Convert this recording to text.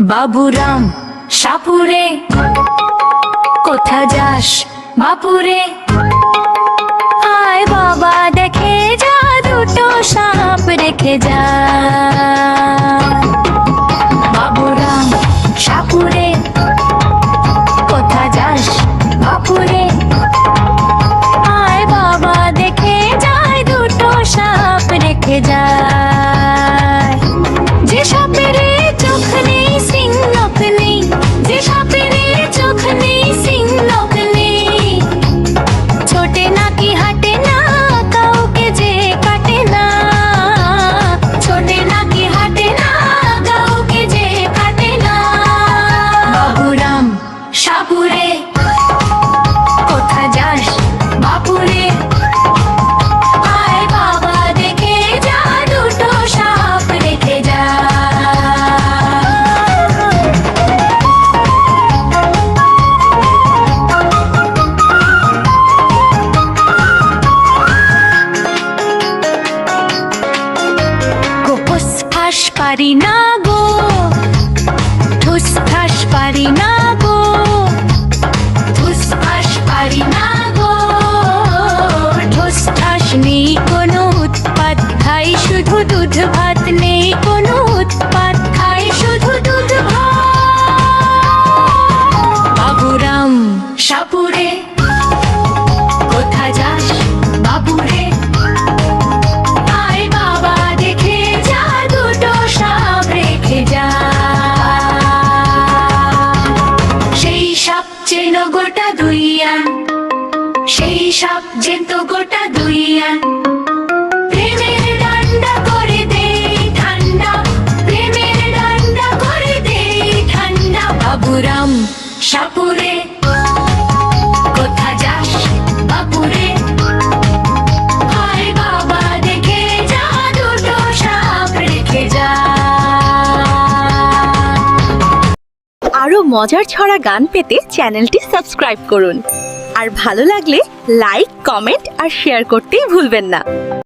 বাবুরাম সাপুরে। কোথা যাস বাপুরে? আয় বাবা দেখে যা দুটো সাপ রেখে যা। পারি না গো। ঠুস ফাঁস পারি না গো। ঠুস পারি না গো। ঠাস নেই কোনো উৎপাত খাই, শুধু দুধ ভাত নেই কোনো উৎপাত খাই, শুধু দুধ ভাত। বাবুরাম, সাপুরে চেন গোটা দুই আন সেই সাপ যেত গোটা দুই আন প্রেমের আরও মজার ছড়া গান পেতে চ্যানেলটি সাবস্ক্রাইব করুন। আর ভালো লাগলে লাইক, কমেন্ট আর শেয়ার করতেই ভুলবেন না।